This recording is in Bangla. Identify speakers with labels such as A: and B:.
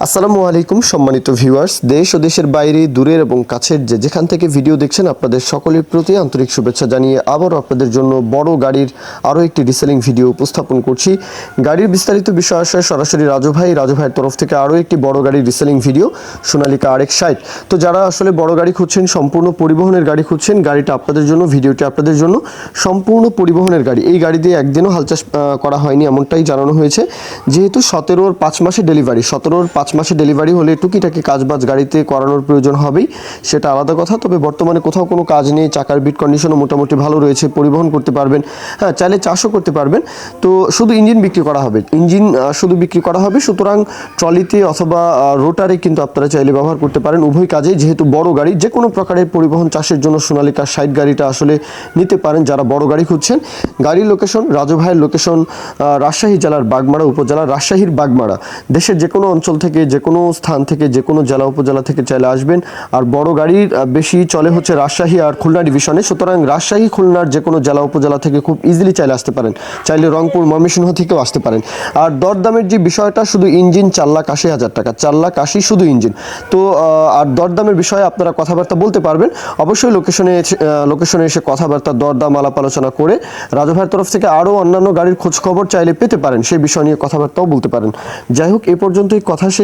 A: আসসালামু আলাইকুম, সম্মানিত ভিউয়ার্স। দেশ ও দেশের বাইরে, দূরের এবং কাছের যে যেখান থেকে ভিডিও দেখছেন, আপনাদের সকলের প্রতি আন্তরিক শুভেচ্ছা জানিয়ে আবারও আপনাদের জন্য বড় গাড়ির আরও একটি রিসেলিং ভিডিও উপস্থাপন করছি। গাড়ির বিস্তারিত বিষয় আসে সরাসরি রাজু ভাই। রাজু ভাইয়ের তরফ থেকে আরও একটি বড় গাড়ির রিসেলিং ভিডিও সোনালিকা আরেক সাইট। তো যারা আসলে বড় গাড়ি খুঁজছেন, সম্পূর্ণ পরিবহনের গাড়ি খুঁজছেন, গাড়িটা আপনাদের জন্য, ভিডিওটি আপনাদের জন্য সম্পূর্ণ পরিবহনের গাড়ি। এই গাড়ি দিয়ে একদিনও হালচাষ করা হয়নি, এমনটাই জানানো হয়েছে। যেহেতু সতেরোর পাঁচ মাসে ডেলিভারি সতেরোর পাঁচ মাসে ডেলিভারি হলে টুকিটাকি কাজবাজ গাড়িতে করানোর প্রয়োজন হবেই, সেটা আলাদা কথা। তবে বর্তমানে কোথাও কোনো কাজ নেই, চাকার বিট কন্ডিশনও মোটামুটি ভালো রয়েছে, পরিবহন করতে পারবেন হ্যাঁ চাইলে চাষও করতে পারবেন। তো শুধু ইঞ্জিন বিক্রি করা হবে, ইঞ্জিন শুধু বিক্রি করা হবে, সুতরাং ট্রলিতে অথবা রোটারে কিন্তু আপনারা চাইলে ব্যবহার করতে পারেন। উভয় কাজে যেহেতু বড় গাড়ি যে কোনো প্রকারের পরিবহন চাষের জন্য সোনালিকা সাইড গাড়িটা আসলে নিতে পারেন যারা বড় গাড়ি খুঁজছেন। গাড়ির লোকেশন, রাজু ভাইয়ের লোকেশন রাজশাহী জেলার বাগমারা উপজেলা রাজশাহীর বাগমারা। দেশের যে কোনো অঞ্চল থেকে যে কোনো স্থান থেকে যে কোনো জেলা, উপজেলা থেকে চাইলে আসবেন। আর বড় গাড়ির বেশি চলে হচ্ছে রাজশাহী আর খুলনা ডিভিশনে সুতরাং রাজশাহী, খুলনার যে কোনো জেলা, উপজেলা থেকে খুব ইজিলি চাইলে আসতে পারেন। চাইলে রংপুর, ময়মনসিংহ থেকেও আসতে পারেন। আর দরদামের যে বিষয়টা, শুধু ইঞ্জিন চার লাখ আশি হাজার টাকা। চার লাখ আশি শুধু ইঞ্জিন। তো আর দরদামের বিষয়ে আপনারা কথাবার্তা বলতে পারবেন। অবশ্যই লোকেশনে লোকেশনে এসে কথাবার্তা, দরদাম, আলাপ আলোচনা করে রাজু তরফ থেকে আরও অন্যান্য গাড়ির খোঁজ খবর চাইলে পেতে পারেন। সেই বিষয় নিয়ে কথাবার্তাও বলতে পারেন। যাই হোক, এ পর্যন্তই। কথা শেষ।